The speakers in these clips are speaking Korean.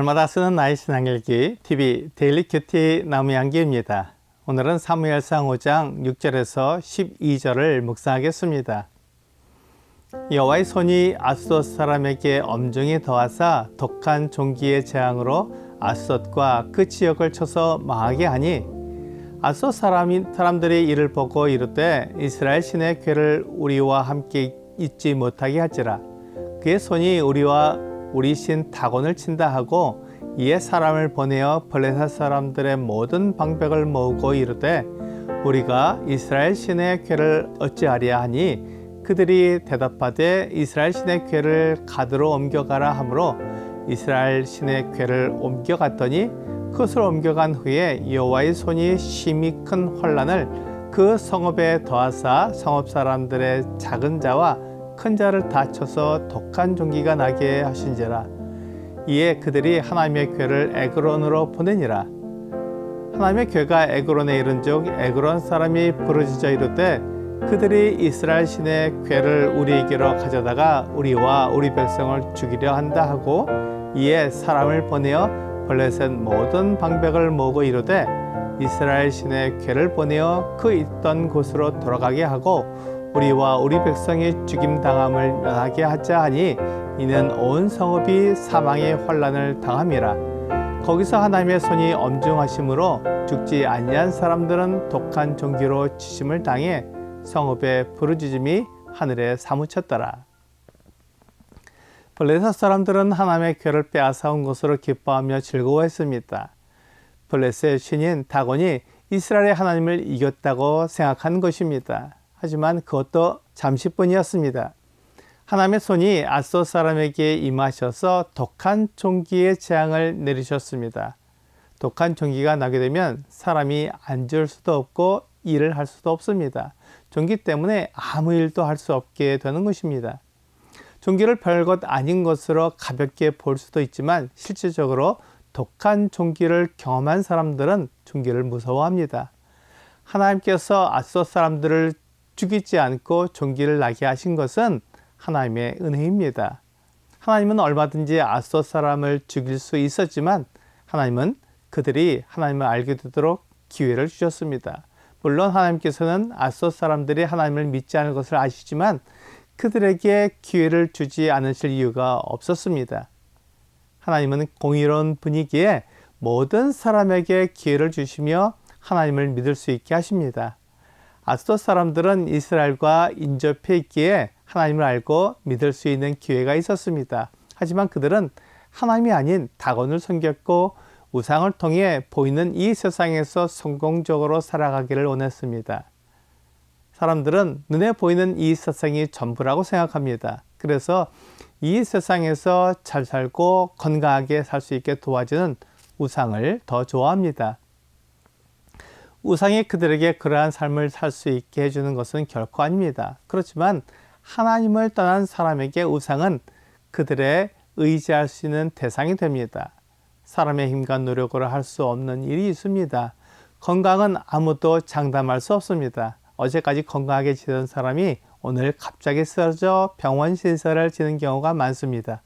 날마다 쓰는 나의 신앙일기 TV 데일리 큐티 나무양기입니다. 오늘은 사무엘상 5장 6절에서 12절을 묵상하겠습니다. 여호와의 손이 아스돗 사람에게 엄중히 더하사 독한 종기의 재앙으로 아스돗과 그 지역을 쳐서 망하게 하니 아스돗 사람이 사람들이 이를 보고 이르되 이스라엘 신의 괴를 우리와 함께 잊지 못하게 하지라 그의 손이 우리와 우리 신 다곤을 친다 하고 이에 사람을 보내어 블레셋 사람들의 모든 방백을 모으고 이르되 우리가 이스라엘 신의 괴를 어찌하리야 하니 그들이 대답하되 이스라엘 신의 괴를 가드로 옮겨가라 하므로 이스라엘 신의 괴를 옮겨갔더니 그것을 옮겨간 후에 여호와의 손이 심히 큰 환란을 그 성읍에 더하사 성읍 사람들의 작은 자와 큰 자를 다쳐서 독한 종기가 나게 하신지라. 이에 그들이 하나님의 괴를 에그론으로 보내니라. 하나님의 괴가 에그론에 이른즉 에그론 사람이 부르짖어 이르되 그들이 이스라엘 신의 괴를 우리에게로 가져다가 우리와 우리 백성을 죽이려 한다 하고 이에 사람을 보내어 블레셋 모든 방백을 모으고 이르되 이스라엘 신의 괴를 보내어 그 있던 곳으로 돌아가게 하고 우리와 우리 백성이 죽임 당함을 면하게 하자 하니 이는 온 성읍이 사망의 환란을 당함이라 거기서 하나님의 손이 엄중하심으로 죽지 아니한 사람들은 독한 종기로 치심을 당해 성읍의 부르짖음이 하늘에 사무쳤더라 블레셋 사람들은 하나님의 괴를 빼앗아온 것으로 기뻐하며 즐거워했습니다. 블레셋 신인 다곤이 이스라엘의 하나님을 이겼다고 생각한 것입니다. 하지만 그것도 잠시뿐이었습니다. 하나님의 손이 아소 사람에게 임하셔서 독한 종기의 재앙을 내리셨습니다. 독한 종기가 나게 되면 사람이 앉을 수도 없고 일을 할 수도 없습니다. 종기 때문에 아무 일도 할 수 없게 되는 것입니다. 종기를 별것 아닌 것으로 가볍게 볼 수도 있지만 실질적으로 독한 종기를 경험한 사람들은 종기를 무서워합니다. 하나님께서 아소 사람들을 죽이지 않고 종기를 나게 하신 것은 하나님의 은혜입니다. 하나님은 얼마든지 아소 사람을 죽일 수 있었지만 하나님은 그들이 하나님을 알게 되도록 기회를 주셨습니다. 물론 하나님께서는 아소 사람들이 하나님을 믿지 않을 것을 아시지만 그들에게 기회를 주지 않으실 이유가 없었습니다. 하나님은 공의로운 분위기에 모든 사람에게 기회를 주시며 하나님을 믿을 수 있게 하십니다. 아스도 사람들은 이스라엘과 인접해 있기에 하나님을 알고 믿을 수 있는 기회가 있었습니다. 하지만 그들은 하나님이 아닌 다곤을 섬겼고 우상을 통해 보이는 이 세상에서 성공적으로 살아가기를 원했습니다. 사람들은 눈에 보이는 이 세상이 전부라고 생각합니다. 그래서 이 세상에서 잘 살고 건강하게 살 수 있게 도와주는 우상을 더 좋아합니다. 우상이 그들에게 그러한 삶을 살 수 있게 해주는 것은 결코 아닙니다. 그렇지만 하나님을 떠난 사람에게 우상은 그들의 의지할 수 있는 대상이 됩니다. 사람의 힘과 노력으로 할 수 없는 일이 있습니다. 건강은 아무도 장담할 수 없습니다. 어제까지 건강하게 지던 사람이 오늘 갑자기 쓰러져 병원 신세를 지는 경우가 많습니다.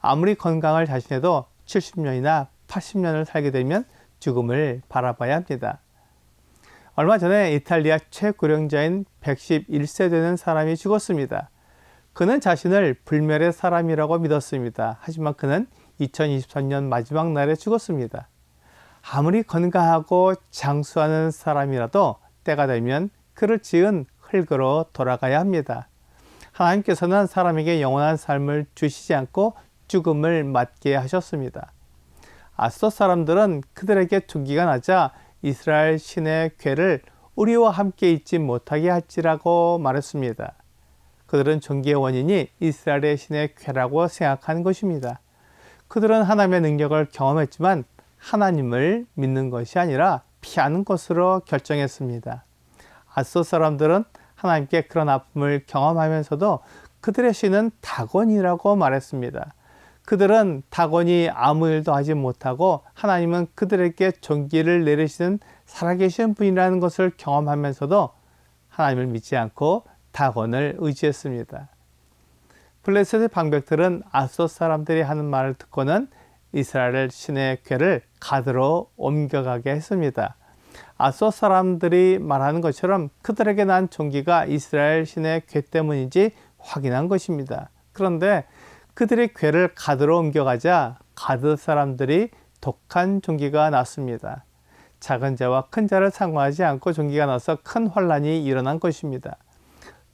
아무리 건강을 자신해도 70년이나 80년을 살게 되면 죽음을 바라봐야 합니다. 얼마 전에 이탈리아 최고령자인 111세 되는 사람이 죽었습니다. 그는 자신을 불멸의 사람이라고 믿었습니다. 하지만 그는 2023년 마지막 날에 죽었습니다. 아무리 건강하고 장수하는 사람이라도 때가 되면 그를 지은 흙으로 돌아가야 합니다. 하나님께서는 사람에게 영원한 삶을 주시지 않고 죽음을 맞게 하셨습니다. 아스도 사람들은 그들에게 죽기가 나자 이스라엘 신의 괴를 우리와 함께 있지 못하게 할지라고 말했습니다. 그들은 종기의 원인이 이스라엘의 신의 괴라고 생각한 것입니다. 그들은 하나님의 능력을 경험했지만 하나님을 믿는 것이 아니라 피하는 것으로 결정했습니다. 아소 사람들은 하나님께 그런 아픔을 경험하면서도 그들의 신은 다곤이라고 말했습니다. 그들은 다곤이 아무 일도 하지 못하고 하나님은 그들에게 종기를 내리시는 살아계신 분이라는 것을 경험하면서도 하나님을 믿지 않고 다곤을 의지했습니다. 블레셋의 방백들은 아소 사람들이 하는 말을 듣고는 이스라엘 신의 궤를 가드로 옮겨가게 했습니다. 아소 사람들이 말하는 것처럼 그들에게 난 종기가 이스라엘 신의 궤 때문인지 확인한 것입니다. 그런데 그들의 궤를 가드로 옮겨가자 가드 사람들이 독한 종기가 났습니다. 작은 자와 큰 자를 상관하지 않고 종기가 나서 큰 환란이 일어난 것입니다.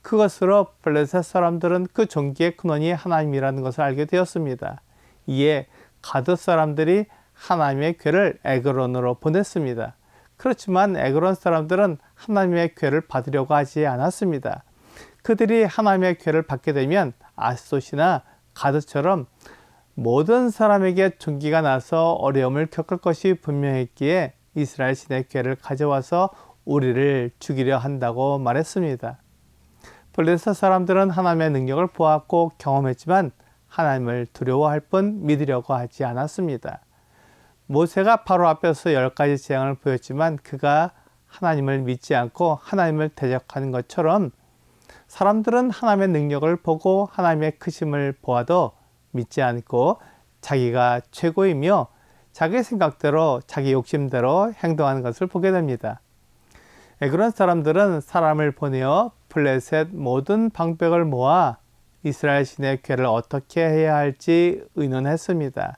그것으로 블레셋 사람들은 그 종기의 근원이 하나님이라는 것을 알게 되었습니다. 이에 가드 사람들이 하나님의 궤를 에그론으로 보냈습니다. 그렇지만 에그론 사람들은 하나님의 궤를 받으려고 하지 않았습니다. 그들이 하나님의 궤를 받게 되면 아스도시나 가드처럼 모든 사람에게 종기가 나서 어려움을 겪을 것이 분명했기에 이스라엘 신의 궤를 가져와서 우리를 죽이려 한다고 말했습니다. 블레셋 사람들은 하나님의 능력을 보았고 경험했지만 하나님을 두려워할 뿐 믿으려고 하지 않았습니다. 모세가 바로 앞에서 열 가지 재앙을 보였지만 그가 하나님을 믿지 않고 하나님을 대적하는 것처럼 사람들은 하나님의 능력을 보고 하나님의 크심을 보아도 믿지 않고 자기가 최고이며 자기 생각대로 자기 욕심대로 행동하는 것을 보게 됩니다. 예, 그런 사람들은 사람을 보내어 블레셋 모든 방백을 모아 이스라엘 신의 궤를 어떻게 해야 할지 의논했습니다.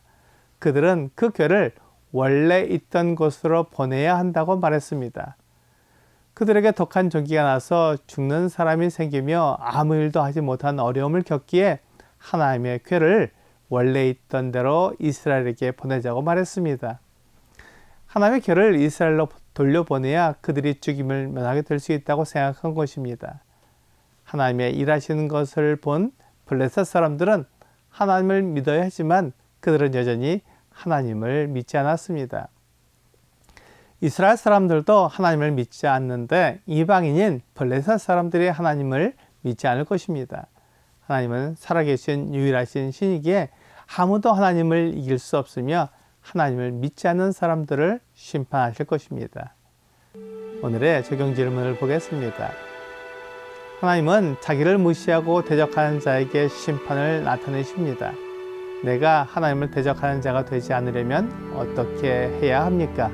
그들은 그 궤를 원래 있던 곳으로 보내야 한다고 말했습니다. 그들에게 독한 종기가 나서 죽는 사람이 생기며 아무 일도 하지 못한 어려움을 겪기에 하나님의 궤를 원래 있던 대로 이스라엘에게 보내자고 말했습니다. 하나님의 궤를 이스라엘로 돌려보내야 그들이 죽임을 면하게 될 수 있다고 생각한 것입니다. 하나님의 일하시는 것을 본 블레셋 사람들은 하나님을 믿어야 하지만 그들은 여전히 하나님을 믿지 않았습니다. 이스라엘 사람들도 하나님을 믿지 않는데 이방인인 블레셋 사람들이 하나님을 믿지 않을 것입니다. 하나님은 살아계신 유일하신 신이기에 아무도 하나님을 이길 수 없으며 하나님을 믿지 않는 사람들을 심판하실 것입니다. 오늘의 적용 질문을 보겠습니다. 하나님은 자기를 무시하고 대적하는 자에게 심판을 나타내십니다. 내가 하나님을 대적하는 자가 되지 않으려면 어떻게 해야 합니까?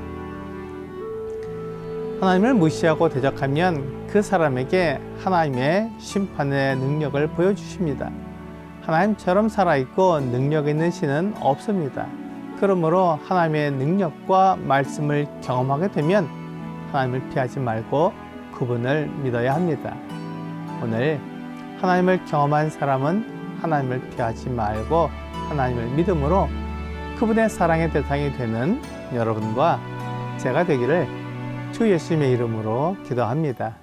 하나님을 무시하고 대적하면 그 사람에게 하나님의 심판의 능력을 보여주십니다. 하나님처럼 살아있고 능력 있는 신은 없습니다. 그러므로 하나님의 능력과 말씀을 경험하게 되면 하나님을 피하지 말고 그분을 믿어야 합니다. 오늘 하나님을 경험한 사람은 하나님을 피하지 말고 하나님을 믿음으로 그분의 사랑의 대상이 되는 여러분과 제가 되기를 주 예수님의 이름으로 기도합니다.